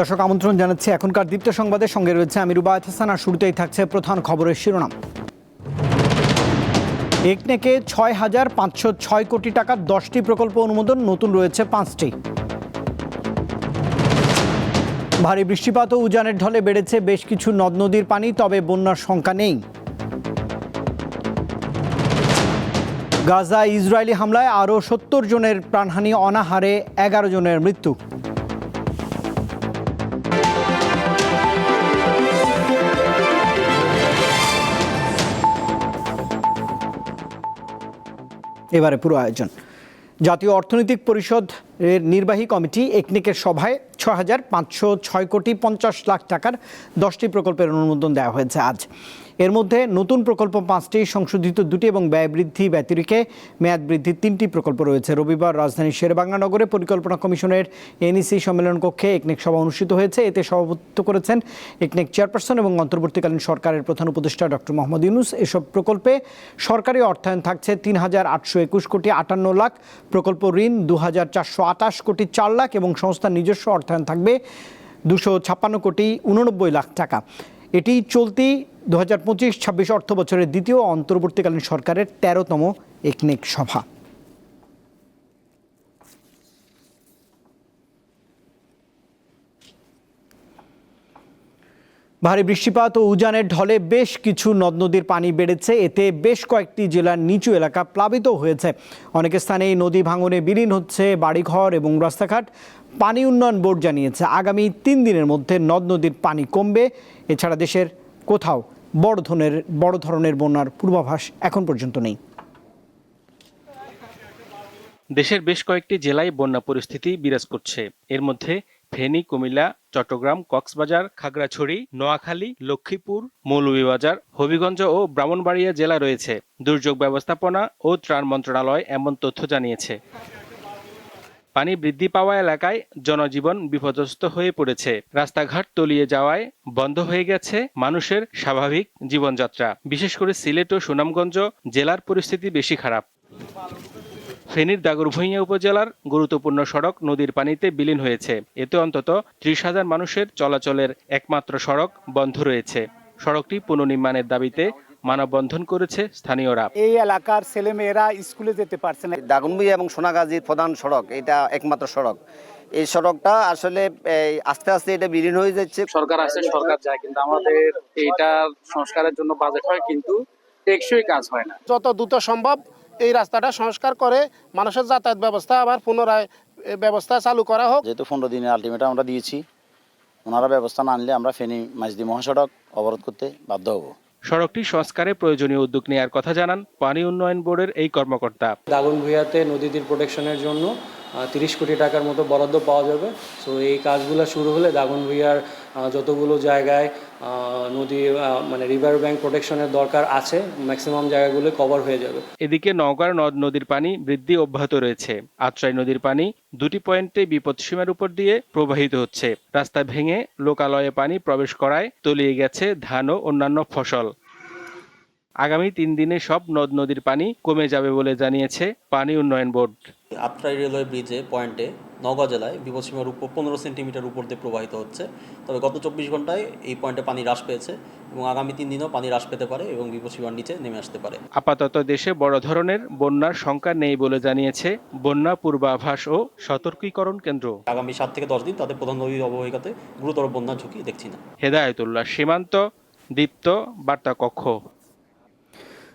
দর্শক আমন্ত্রণ জানাচ্ছি। এখনকার দীপ্ত সংবাদের সঙ্গে রয়েছে আমি রুবায়ত হাসান আর শুরুতেই থাকছে প্রধান খবরের শিরোনাম। একনেকে ছয় হাজার পাঁচশো ছয় কোটি টাকার দশটি প্রকল্প অনুমোদন, নতুন রয়েছে পাঁচটি। ভারী বৃষ্টিপাত ও উজানের ঢলে বেড়েছে বেশ কিছু নদ নদীর পানি, তবে বন্যার শঙ্কা নেই। গাজা ইসরায়েলি হামলায় আরও সত্তর জনের প্রাণহানি, অনাহারে এগারো জনের মৃত্যু। এবারে পুরো আয়োজন। জাতীয় অর্থনৈতিক পরিষদ এর নির্বাহী কমিটি একনিকের সভায় ছ হাজার পাঁচশো ছয় কোটি পঞ্চাশ লাখ টাকার দশটি প্রকল্পের অনুমোদন দেওয়া হয়েছে আজ। এর মধ্যে নতুন প্রকল্প পাঁচটি, সংশোধিত দুটি এবং ব্যয় বৃদ্ধি ব্যতিরিকে মেয়াদ বৃদ্ধির তিনটি প্রকল্প রয়েছে। রবিবার রাজধানীর শেরেবাংলা নগরে পরিকল্পনা কমিশনের এনইসি সম্মেলন কক্ষে একনেক সভা অনুষ্ঠিত হয়েছে। এতে সভাপতিত্ব করেছেন একনেক চেয়ারপারসন এবং অন্তর্বর্তীকালীন সরকারের প্রধান উপদেষ্টা ডক্টর মোহাম্মদ ইউনুস। এসব প্রকল্পে সরকারি অর্থায়ন থাকছে তিন হাজার আটশো একুশ কোটি আটান্ন লাখ, প্রকল্প ঋণ দু হাজার চারশো আটাশ কোটি চার লাখ এবং সংস্থার নিজস্ব অর্থায়ন থাকবে দুশো ছাপ্পান্ন কোটি উননব্বই লাখ টাকা। এটি চলতি দু হাজার পঁচিশ, ছাব্বিশ অর্থ বছরের দ্বিতীয় অন্তর্বর্তীকালীন সরকারের তেরোতম একনেক সভা। ভারী বৃষ্টিপাত ও উজানের ঢলে বেশ কিছু নদ নদীর পানি বেড়েছে। এতে বেশ কয়েকটি জেলার নিচু এলাকা প্লাবিত হয়েছে। অনেক স্থানে নদী ভাঙনে বিলীন হচ্ছে বাড়িঘর এবং রাস্তাঘাট। পানি উন্নয়ন বোর্ড জানিয়েছে, আগামী তিন দিনের মধ্যে নদ নদীর পানি কমবে। এছাড়া দেশের কোথাও বড় ধরনের বড় ধরনের বন্যার পূর্বাভাস এখন পর্যন্ত নেই। দেশের বেশ কয়েকটি জেলায় বন্যা পরিস্থিতি বিরাজ করছে। এর মধ্যে ফেনী, কুমিল্লা, চট্টগ্রাম, কক্সবাজার, খাগড়াছড়ি, নোয়াখালী, লক্ষ্মীপুর, মৌলভীবাজার, হবিগঞ্জ ও ব্রাহ্মণবাড়িয়া জেলা রয়েছে। দুর্যোগ ব্যবস্থাপনা ও ত্রাণ মন্ত্রণালয় এমন তথ্য জানিয়েছে। পানি বৃদ্ধি পাওয়া এলাকায় জনজীবন বিপর্যস্ত হয়ে পড়েছে। রাস্তাঘাট তলিয়ে যাওয়ায় বন্ধ হয়ে গেছে মানুষের স্বাভাবিক জীবনযাত্রা। বিশেষ করে সিলেট ও সুনামগঞ্জ জেলার পরিস্থিতি বেশি খারাপ। ফেনীর দাগরভূঞা উপজেলার গুরুত্বপূর্ণ সড়ক নদীর পানিতে বিলীন হয়েছে। এতে অন্তত ত্রিশ হাজার মানুষের চলাচলের একমাত্র সড়ক বন্ধ রয়েছে। সড়কটি পুনর্নির্মাণের দাবিতে মানববন্ধন করেছে স্থানীয়রা। এই এলাকার ছেলেমেয়েরা স্কুলে যেতে পারছে না। দাগনবুই এবং সোনাগাজীর প্রধান সড়ক এটা একমাত্র সড়ক। এই সড়কটা আসলে আস্তে আস্তে এটা বিলীন হয়ে যাচ্ছে। সরকার আছে সরকার যায় কিন্তু আমাদের এইটার সংস্কারের জন্য বাজেট হয় কিন্তু টেকসই কাজ হয় না। যত দ্রুত সম্ভব এই রাস্তাটা সংস্কার করে মানুষের যাতায়াত ব্যবস্থা আবার পুনরায় ব্যবস্থা চালু করা হোক। যেহেতু পনেরো দিনের আলটিমেটাম আমরা দিয়েছি ওনারা ব্যবস্থা না আনলে আমরা ফেনী মাঝদি মহাসড়ক অবরোধ করতে বাধ্য হব। সড়কটি সংস্কারে প্রয়োজনীয় উদ্যোগ নেওয়ার কথা জানান পানি উন্নয়ন বোর্ডের এই কর্মকর্তা। দাগনভূঞাতে নদীটির প্রোটেকশনের জন্য তিরিশ কোটি টাকার মতো বরাদ্দ পাওয়া যাবে। সো এই কাজগুলো শুরু হলে দাগনভূঞার যতগুলো জায়গায় নদী মানে রিভার ব্যাংক প্রোটেকশনের দরকার আছে ম্যাক্সিমাম জায়গাগুলো কভার হয়ে যাবে। এদিকে নওগাঁর নদ নদীর পানি বৃদ্ধি অব্যাহত রয়েছে। আত্রাই নদীর পানি দুটি পয়েন্টে বিপদসীমার উপর দিয়ে প্রবাহিত হচ্ছে। রাস্তা ভেঙে লোকালয়ে পানি প্রবেশ করায় তলিয়ে গেছে ধান ও অন্যান্য ফসল। আগামী তিন দিনে সব নদ নদীর পানি কমে যাবে বলে জানিয়েছে পানি উন্নয়ন বোর্ড। আত্রাই রেলওয়ে ব্রিজে পয়েন্টে নওগাঁ জেলায় বিপদসীমার উপর পনেরো সেন্টিমিটার উপর দিয়ে প্রবাহিত হচ্ছে। তবে গত চব্বিশ ঘন্টায় এই পয়েন্টে পানি হ্রাস পেয়েছে এবং আগামী তিন দিনেও পানি হ্রাস পেতে পারে এবং বিপদসীমার নিচে নেমে আসতে পারে। আপাতত দেশে বড় ধরনের বন্যার শঙ্কা নেই বলে জানিয়েছে বন্যা পূর্বাভাস ও সতর্কীকরণ কেন্দ্র। আগামী সাত থেকে দশ দিন তাদের প্রধান নদীর অববাহিকাতে গুরুতর বন্যার ঝুঁকি দেখছি না। হেদায়তুল্লাহ সীমান্ত দীপ্ত বার্তা কক্ষ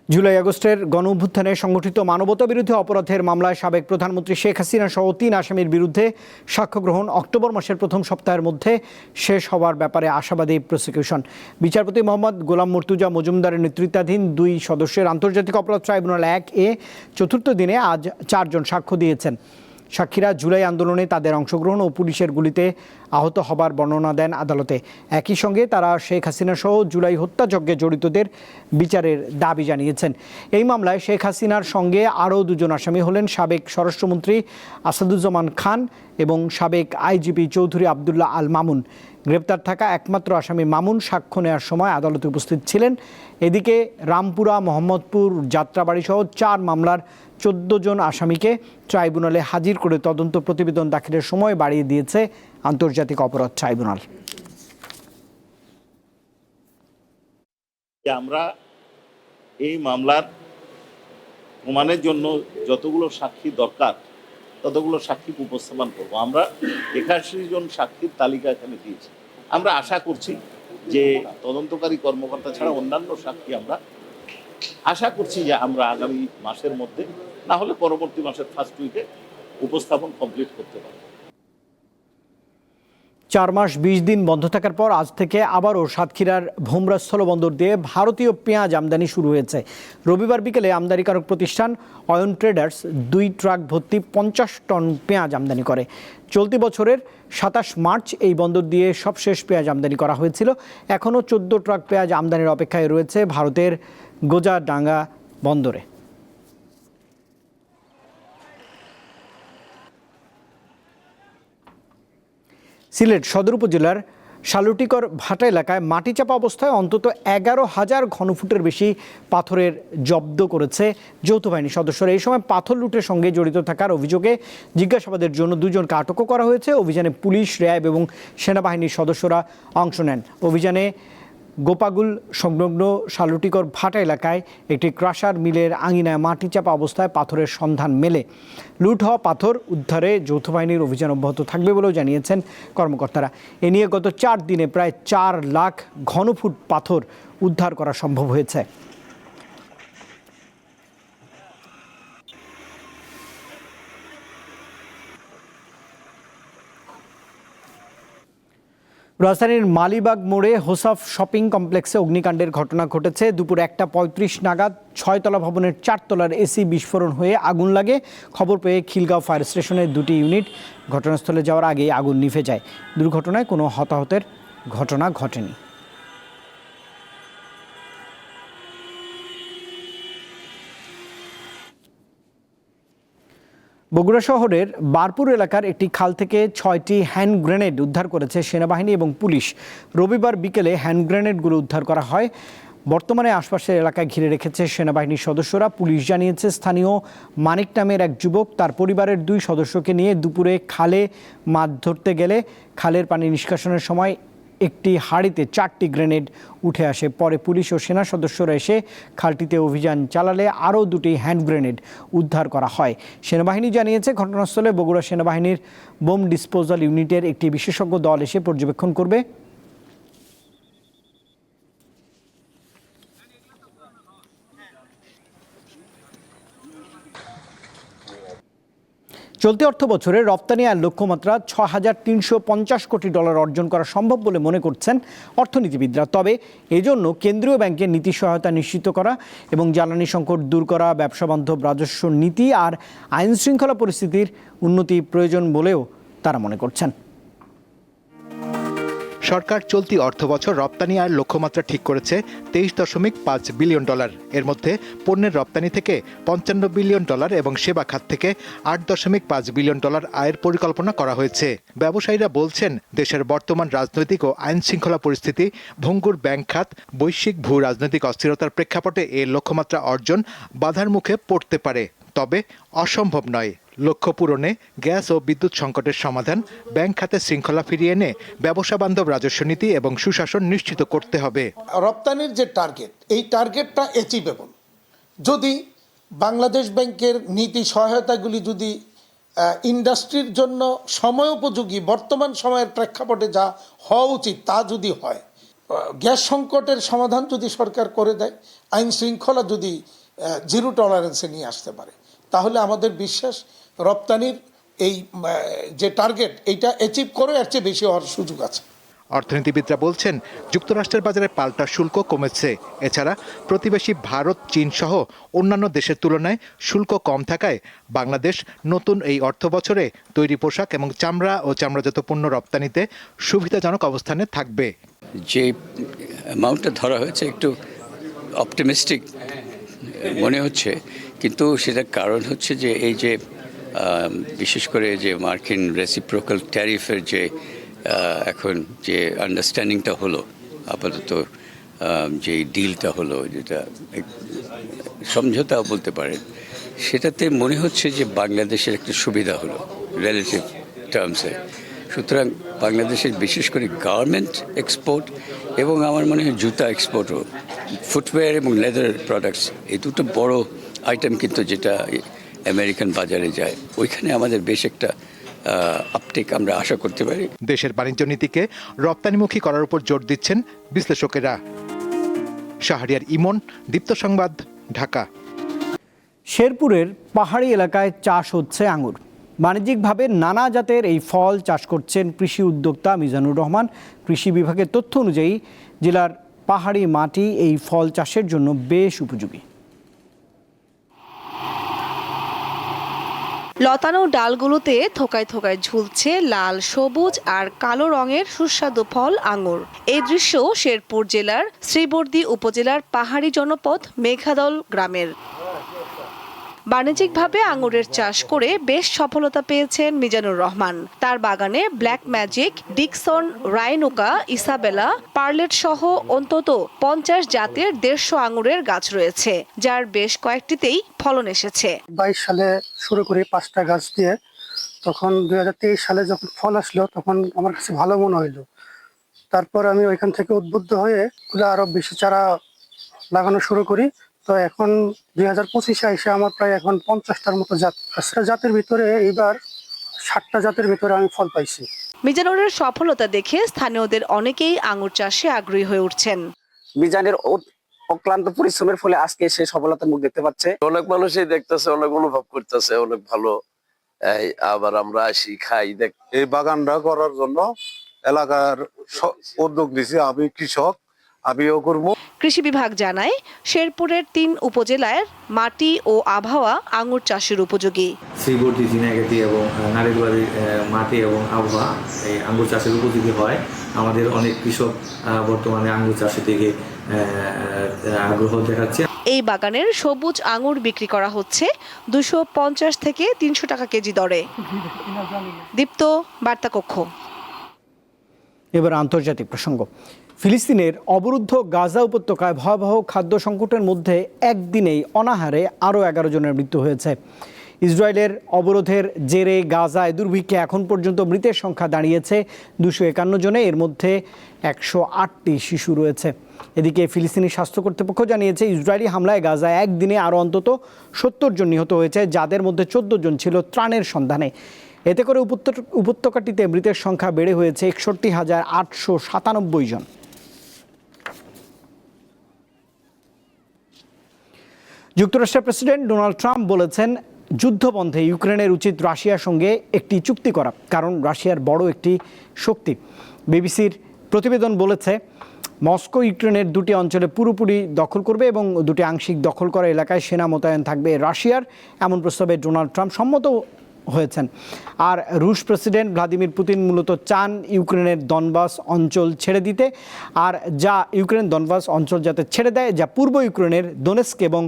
জুলাই আগস্টের গণ অভ্যুত্থানে সংগঠিত মানবতা বিরোধী অপরাধের মামলায় সাবেক প্রধানমন্ত্রী শেখ হাসিনা সহ তিন আসামির বিরুদ্ধে সাক্ষ্য গ্রহণ অক্টোবর মাসের প্রথম সপ্তাহের মধ্যে শেষ হওয়ার ব্যাপারে আশাবাদী প্রসিকিউশন। বিচারপতি মোহাম্মদ গোলাম মর্তুজা মজুমদারের নেতৃত্বাধীন দুই সদস্যের আন্তর্জাতিক অপরাধ ট্রাইব্যুনাল এক এ চতুর্থ দিনে আজ চারজন সাক্ষ্য দিয়েছেন। সাক্ষীরা জুলাই আন্দোলনে তাদের অংশগ্রহণ ও পুলিশের গুলিতে আহত হবার বর্ণনা দেন আদালতে। একই সঙ্গে তারা শেখ হাসিনা সহ জুলাই হত্যাযজ্ঞে জড়িতদের বিচারের দাবি জানিয়েছেন। এই মামলায় শেখ হাসিনার সঙ্গে আরও দুজন আসামি হলেন সাবেক স্বরাষ্ট্রমন্ত্রী আসাদুজ্জামান খান এবং সাবেক আইজিপি চৌধুরী আবদুল্লাহ আল মামুন। গ্রেপ্তার থাকা একমাত্র আসামি মামুন সাক্ষ্য নেওয়ার সময় আদালতে উপস্থিত ছিলেন। এদিকে রামপুরা, মোহাম্মদপুর যাত্রাবাড়ি সহ চার মামলার চোদ্দ জন আসামিকে ট্রাইব্যুনালে হাজির করে তদন্ত প্রতিবেদন দাখিলের সময় বাড়িয়ে দিয়েছে আন্তর্জাতিক অপরাধ ট্রাইব্যুনাল। আমরা এই মামলার প্রমাণের জন্য যতগুলো সাক্ষী দরকার, ততগুলো সাক্ষী উপস্থাপন করব। আমরা একাশি জন সাক্ষীর তালিকা এখানে দিয়েছি। আমরা আশা করছি যে তদন্তকারী কর্মকর্তা ছাড়া অন্যান্য সাক্ষী আমরা আশা করছি যে আমরা আগামী মাসের মধ্যে, না হলে পরবর্তী মাসের ফার্স্ট উইকে উপস্থাপন কমপ্লিট করতে পারব। চার মাস বিশ দিন বন্ধ থাকার পর আজ থেকে আবারও সাতক্ষীরার ভোমরা স্থলবন্দর দিয়ে ভারতীয় পেঁয়াজ আমদানি শুরু হয়েছে। রবিবার বিকেলে আমদানিকারক প্রতিষ্ঠান অয়ন ট্রেডার্স দুই ট্রাক ভর্তি পঞ্চাশ টন পেঁয়াজ আমদানি করে। চলতি বছরের সাতাশ মার্চ এই বন্দর দিয়ে সবশেষ পেঁয়াজ আমদানি করা হয়েছিল। এখনও চোদ্দ ট্রাক পেঁয়াজ আমদানির অপেক্ষায় রয়েছে ভারতের গোজাডাঙ্গা বন্দরে। সিলেট সদর উপজেলার শালুটিকর ভাটা এলাকায় মাটিচাপা অবস্থায় অন্তত এগারো হাজার ঘনফুটের বেশি পাথরের জব্দ করেছে যৌথ বাহিনী সদস্যরা। এই সময় পাথর লুটের সঙ্গে জড়িত থাকার অভিযোগে জিজ্ঞাসাবাদের জন্য দুজনকে আটকও করা হয়েছে। অভিযানে পুলিশ, র্যাব এবং সেনাবাহিনীর সদস্যরা অংশ নেন। অভিযানে গোপাগুল সংলগ্ন শালুটিকর ভাটা এলাকায় একটি ক্রাশার মিলের আঙিনায় মাটি চাপা অবস্থায় পাথরের সন্ধান মেলে। লুট হওয়া পাথর উদ্ধারে যৌথ বাহিনীর অভিযান অব্যাহত থাকবে বলেও জানিয়েছেন কর্মকর্তারা। এ নিয়ে গত চার দিনে প্রায় চার লাখ ঘনফুট পাথর উদ্ধার করা সম্ভব হয়েছে। রাজধানীর মালিবাগ মোড়ে হোসাফ শপিং কমপ্লেক্সে অগ্নিকাণ্ডের ঘটনা ঘটেছে। দুপুর একটা পঁয়ত্রিশ নাগাদ ছয়তলা ভবনের চারতলার এসি বিস্ফোরণ হয়ে আগুন লাগে। খবর পেয়ে খিলগাঁও ফায়ার স্টেশনের দুটি ইউনিট ঘটনাস্থলে যাওয়ার আগেই আগুন নিভে যায়। দুর্ঘটনায় কোনো হতাহতের ঘটনা ঘটেনি। বগুড়া শহরের বারপুর এলাকার একটি খাল থেকে ছয়টি হ্যান্ড গ্রেনেড উদ্ধার করেছে সেনাবাহিনী এবং পুলিশ। রবিবার বিকেলে হ্যান্ড গ্রেনেডগুলো উদ্ধার করা হয়। বর্তমানে আশপাশের এলাকায় ঘিরে রেখেছে সেনাবাহিনীর সদস্যরা। পুলিশ জানিয়েছে, স্থানীয় মানিক নামের এক যুবক তার পরিবারের দুই সদস্যকে নিয়ে দুপুরে খালে মাছ ধরতে গেলে। খালের পানি নিষ্কাশনের সময় একটি হাড়িতে চারটি গ্রেনেড উঠে আসে। পরে পুলিশ ও সেনা সদস্যরা এসে খালটিতে অভিযান চালালে আরও দুটি হ্যান্ড গ্রেনেড উদ্ধার করা হয়। সেনাবাহিনী জানিয়েছে, ঘটনাস্থলে বগুড়া সেনাবাহিনীর বোম ডিসপোজাল ইউনিটের একটি বিশেষজ্ঞ দল এসে পর্যবেক্ষণ করবে। চলতি অর্থ বছরে রপ্তানি আয়ের লক্ষ্যমাত্রা ছ হাজার তিনশো পঞ্চাশ কোটি ডলার অর্জন করা সম্ভব বলে মনে করছেন অর্থনীতিবিদরা। তবে এজন্য কেন্দ্রীয় ব্যাংকের নীতি সহায়তা নিশ্চিত করা এবং জ্বালানি সংকট দূর করা, ব্যবসা বান্ধব রাজস্ব নীতি আর আইন শৃঙ্খলা পরিস্থিতির উন্নতি প্রয়োজন বলেও তারা মনে করছেন। সরকার চলতি অর্থবছর রপ্তানি আয়ের লক্ষ্যমাত্রা ঠিক করেছে তেইশ দশমিক পাঁচ বিলিয়ন ডলার। এর মধ্যে পণ্যের রপ্তানি থেকে পঞ্চান্ন বিলিয়ন ডলার এবং সেবা খাত থেকে আট দশমিক পাঁচ বিলিয়ন ডলার আয়ের পরিকল্পনা করা হয়েছে। ব্যবসায়ীরা বলছেন, দেশের বর্তমান রাজনৈতিক ও আইন শৃঙ্খলা পরিস্থিতি, ভঙ্গুর ব্যাংক খাত, বৈশ্বিক ভূ রাজনৈতিক অস্থিরতার প্রেক্ষাপটে এ লক্ষ্যমাত্রা অর্জন বাধার মুখে পড়তে পারে, তবে অসম্ভব নয়। লক্ষ্য পূরণে গ্যাস ও বিদ্যুৎ সংকটের সমাধান, ব্যাংক খাতে শৃঙ্খলা ফিরিয়ে এনে ব্যবসা বান্ধব রাজস্ব নীতি এবং সুশাসন নিশ্চিত করতে হবে। রপ্তানির যে টার্গেট, এই টার্গেটটা অ্যাচিভেবল যদি বাংলাদেশ ব্যাংকের নীতি সহায়তাগুলি যদি ইন্ডাস্ট্রির জন্য সময়োপযোগী বর্তমান সময়ের প্রেক্ষাপটে যা হওয়া উচিত তা যদি হয় গ্যাস সংকটের সমাধান যদি সরকার করে দেয়, আইন শৃঙ্খলা যদি জিরো টলারেন্সে নিয়ে আসতে পারে, তাহলে আমাদের বিশ্বাস রপ্তানির এই যে টার্গেট এইটা অ্যাচিভ করে এর চেয়ে বেশি হওয়ার সুযোগ আছে। অর্থনীতিবিদরা বলছেন যুক্তরাষ্ট্রের বাজারে পাল্টা শুল্ক কমেছে। এছাড়া প্রতিবেশী ভারত চীন সহ অন্যান্য দেশের তুলনায় শুল্ক কম থাকায় বাংলাদেশ নতুন এই অর্থ বছরে তৈরি পোশাক এবং চামড়া ও চামড়াজাত পণ্য রপ্তানিতে সুবিধাজনক অবস্থানে থাকবে। যে অ্যামাউন্টটা ধরা হয়েছে একটু অপটিমিস্টিক মনে হচ্ছে কিন্তু সেটার কারণ হচ্ছে যে এই যে বিশেষ করে যে মার্কিন রেসিপ্রোকাল ট্যারিফের যে এখন যে আন্ডারস্ট্যান্ডিংটা হলো, আপাতত যে ডিলটা হলো, যেটা সমঝোতা বলতে পারেন, সেটাতে মনে হচ্ছে যে বাংলাদেশের একটা সুবিধা হলো রিলেটিভ টার্মসে সুতরাং বাংলাদেশের বিশেষ করে গার্মেন্ট এক্সপোর্ট এবং আমার মনে হয় জুতা এক্সপোর্টও ফুটওয়্যার এবং লেদার প্রোডাক্টস এই দুটো বড় আইটেম কিন্তু যেটা আমেরিকান বাজারে যায় ওইখানে আমাদের বেশ একটা আপটেক আমরা আশা করতে পারি। দেশের বাণিজ্য নীতিকে রপ্তানিমুখী করার উপর জোর দিচ্ছেন বিশ্লেষকেরা। শাহরিয়ার ইমন দীপ্ত সংবাদ ঢাকা। শেরপুরের পাহাড়ি এলাকায় চাষ হচ্ছে আঙুর বাণিজ্যিকভাবে নানা জাতের এই ফল চাষ করছেন কৃষি উদ্যোক্তা মিজানুর রহমান। কৃষি বিভাগের তথ্য অনুযায়ী জেলার পাহাড়ি মাটি এই ফল চাষের জন্য বেশ উপযোগী। লতানো ডালগুলোতে থোকায় থোকায় ঝুলছে লাল, সবুজ আর কালো রঙের সুস্বাদু ফল আঙুর। এই দৃশ্য শেরপুর জেলার শ্রীবর্দী উপজেলার পাহাড়ি জনপদ মেঘাদল গ্রামের। বাণিজ্যিকভাবে আঙুরের চাষ করে বেশ সফলতা পেয়েছেন মিজানুর রহমান। তার বাগানে ব্ল্যাক ম্যাজিক, ডিকসন, রাইনোকা, ইসাবেলা, পার্লেট সহ অন্তত পঞ্চাশ জাতের দেড়শো আঙুরের গাছ রয়েছে, যার বেশ কয়েকটিতেই ফলন এসেছে। বাইশ সালে শুরু করি পাঁচটা গাছ দিয়ে। তখন দুই হাজার তেইশ সালে যখন ফল আসলো, তখন আমার কাছে ভালো মনে হইল। তারপর আমি ওইখান থেকে উদ্বুদ্ধ হয়ে আরও বেশি চারা লাগানো শুরু করি। তো এখন দুই হাজার পঁচিশে এসে আমার প্রায় এখন পঞ্চাশটার মতো জাত আছে। জাতের ভিতরে এবার ষাটটা জাতের ভিতরে আমি ফল পাইছি। মিজানুরের সফলতা দেখে স্থানীয়দের অনেকেই আঙুর চাষে আগ্রহী হয়ে উঠছেন। মিজানের অক্লান্ত পরিশ্রমের ফলে আজকে সে সফলতার মুখ দেখতে পাচ্ছে। অনেক মানুষই দেখতেছে অনেক অনুভব করতেছে অনেক ভালো। এই আবার আমরা আসি খাই দেখ এই বাগানটা করার জন্য এলাকার উদ্যোগ দিছি আমি কৃষক আমিও করব। কৃষি বিভাগ জানায় শেরপুরের তিন উপজেলার মাটি ও আবহাওয়া আঙুর চাষের উপযোগী। শ্রীবর্তী ঝিনাইগাতি এবং নারীবাড়ির মাটি এবং আবহাওয়া এই আঙ্গুর চাষের উপযোগী হয়। আমাদের অনেক কৃষক বর্তমানে আঙ্গুর চাষের দিকে আগ্রহ দেখাচ্ছে। এই বাগানের সবুজ আঙুর বিক্রি করা হচ্ছে দুশো পঞ্চাশ থেকে তিনশো টাকা কেজি দরে। দীপ্ত বার্তা কক্ষ এবার আন্তর্জাতিক প্রসঙ্গ। ফিলিস্তিনের অবরুদ্ধ গাজা উপত্যকায় ভয়াবহ খাদ্য সংকটের মধ্যে একদিনেই অনাহারে আরও এগারো জনের মৃত্যু হয়েছে। ইসরায়েলের অবরোধের জেরে গাজায় দুর্ভিক্ষে এখন পর্যন্ত মৃতের সংখ্যা দাঁড়িয়েছে দুশো একান্ন জনে, এর মধ্যে একশো আটটি শিশু রয়েছে। এদিকে ফিলিস্তিনি স্বাস্থ্য কর্তৃপক্ষ জানিয়েছে, ইসরায়েলি হামলায় গাজায় একদিনে আরও অন্তত সত্তর জন নিহত হয়েছে, যাদের মধ্যে চোদ্দ জন ছিল ত্রাণের সন্ধানে। এতে করে উপত্য- উপত্যকাটিতে মৃতের সংখ্যা বেড়ে হয়েছে একষট্টি হাজার আটশো সাতানব্বই জন। যুক্তরাষ্ট্রের প্রেসিডেন্ট ডোনাল্ড ট্রাম্প বলেছেন যুদ্ধবন্ধে ইউক্রেনের উচিত রাশিয়ার সঙ্গে একটি চুক্তি করা, কারণ রাশিয়ার বড় একটি শক্তি। বিবিসির প্রতিবেদন বলেছে, মস্কো ইউক্রেনের দুটি অঞ্চলে পুরোপুরি দখল করবে এবং দুটি আংশিক দখল করা এলাকায় সেনা মোতায়েন থাকবে রাশিয়ার। এমন প্রস্তাবে ডোনাল্ড ট্রাম্প সম্মত হয়েছেন। আর রুশ প্রেসিডেন্ট ভ্লাদিমির পুতিন মূলত চান ইউক্রেনের দনবাস অঞ্চল ছেড়ে দিতে, আর যা ইউক্রেন দনবাস অঞ্চল যাতে ছেড়ে দেয়, যা পূর্ব ইউক্রেনের দোনেস্ক এবং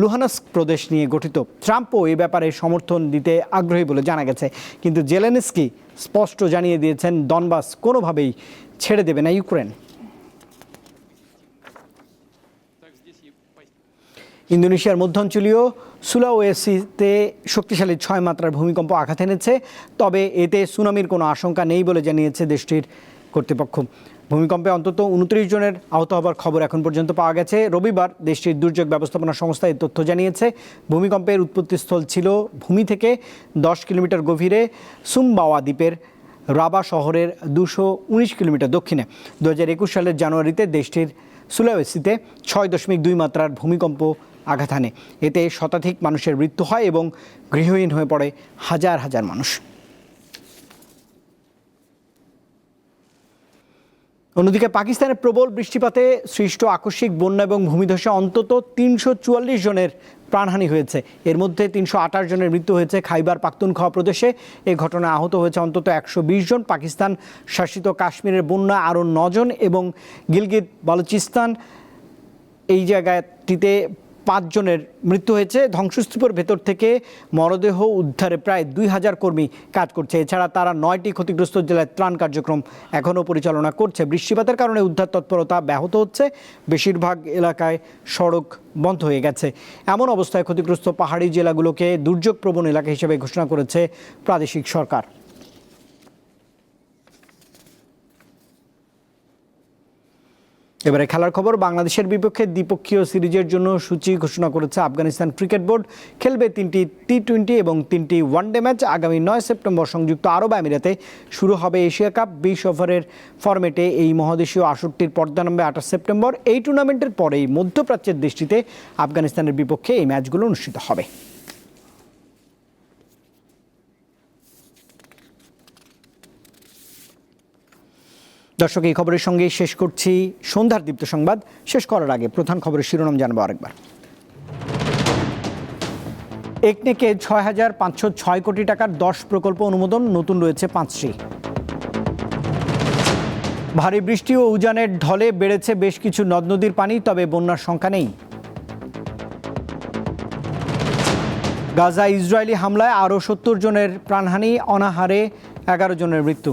লুহানস্ক প্রদেশ নিয়ে গঠিত। ট্রাম্পও এই ব্যাপারে সমর্থন দিতে আগ্রহী বলে জানা গেছে। কিন্তু জেলেনস্কি স্পষ্ট জানিয়ে দিয়েছেন, দনবাস কোনোভাবেই ছেড়ে দেবে না ইউক্রেন। ইন্দোনেশিয়ার মধ্যাঞ্চলীয় সুলাওয়েসিতে শক্তিশালী ছয় মাত্রার ভূমিকম্প আঘাত এনেছে, তবে এতে সুনামির কোনো আশঙ্কা নেই বলে জানিয়েছে দেশটির কর্তৃপক্ষ। ভূমিকম্পে অন্তত উনত্রিশ জনের আহত হবার খবর এখন পর্যন্ত পাওয়া গেছে। রবিবার দেশটির দুর্যোগ ব্যবস্থাপনা সংস্থা এই তথ্য জানিয়েছে, ভূমিকম্পের উৎপত্তিস্থল ছিল ভূমি থেকে দশ কিলোমিটার গভীরে সুমবাওয়া দ্বীপের রাবা শহরের দুশো উনিশ কিলোমিটার দক্ষিণে। দু হাজার একুশ সালের জানুয়ারিতে দেশটির সুলাওয়েসিতে ছয় দশমিক দুই মাত্রার ভূমিকম্প আঘাত হানে। এতে শতাধিক মানুষের মৃত্যু হয় এবং গৃহহীন হয়ে পড়ে হাজার হাজার মানুষ। অন্যদিকে পাকিস্তানের প্রবল বৃষ্টিপাতে সৃষ্ট আকস্মিক বন্যা এবং ভূমিধসে অন্তত তিনশো চুয়াল্লিশ জনের প্রাণহানি হয়েছে। এর মধ্যে তিনশো আঠাশ জনের মৃত্যু হয়েছে খাইবার পাখতুনখোয়া প্রদেশে। এই ঘটনায় আহত হয়েছে অন্তত একশো বিশ জন। পাকিস্তান শাসিত কাশ্মীরের বন্যা আরও নজন এবং গিলগিত বালুচিস্তান এই জায়গাটিতে পাঁচজনের মৃত্যু হয়েছে। ধ্বংসস্তূপের ভেতর থেকে মরদেহ উদ্ধারে প্রায় দুই হাজার কর্মী কাজ করছে। এছাড়া তারা নয়টি ক্ষতিগ্রস্ত জেলায় ত্রাণ কার্যক্রম এখনও পরিচালনা করছে। বৃষ্টিপাতের কারণে উদ্ধার তৎপরতা ব্যাহত হচ্ছে। বেশিরভাগ এলাকায় সড়ক বন্ধ হয়ে গেছে। এমন অবস্থায় ক্ষতিগ্রস্ত পাহাড়ি জেলাগুলোকে দুর্যোগ প্রবণ এলাকা হিসেবে ঘোষণা করেছে প্রাদেশিক সরকার। এবারে খেলার খবর, বাংলাদেশের বিপক্ষে দ্বিপক্ষীয় সিরিজের জন্য সূচি ঘোষণা করেছে আফগানিস্তান ক্রিকেট বোর্ড। খেলবে তিনটি টি টোয়েন্টি এবং তিনটি ওয়ানডে ম্যাচ। আগামী নয় সেপ্টেম্বর সংযুক্ত আরব আমিরাতে শুরু হবে এশিয়া কাপ। বিশ ওভারের ফরম্যাটে এই মহাদেশীয় আসরটির পর্দা নামবে আঠাশ সেপ্টেম্বর। এই টুর্নামেন্টের পরেই মধ্যপ্রাচ্যের দেশটিতে আফগানিস্তানের বিপক্ষে এই ম্যাচগুলো অনুষ্ঠিত হবে। দর্শক, এই খবরের সঙ্গে শেষ করছি। সন্ধ্যার দীপ্ত সংবাদ শেষ করার আগে প্রধান খবরের শিরোনাম জানব আরেকবার। একনেকে ছয় হাজার পাঁচশো ছয় কোটি টাকার দশ প্রকল্প অনুমোদন, নতুন রয়েছে পাঁচটি। ভারী বৃষ্টি ও উজানের ঢলে বেড়েছে বেশ কিছু নদ নদীর পানি, তবে বন্যার সংখ্যা নেই। গাজা ইসরায়েলি হামলায় আরও সত্তর জনের প্রাণহানি, অনাহারে এগারো জনের মৃত্যু।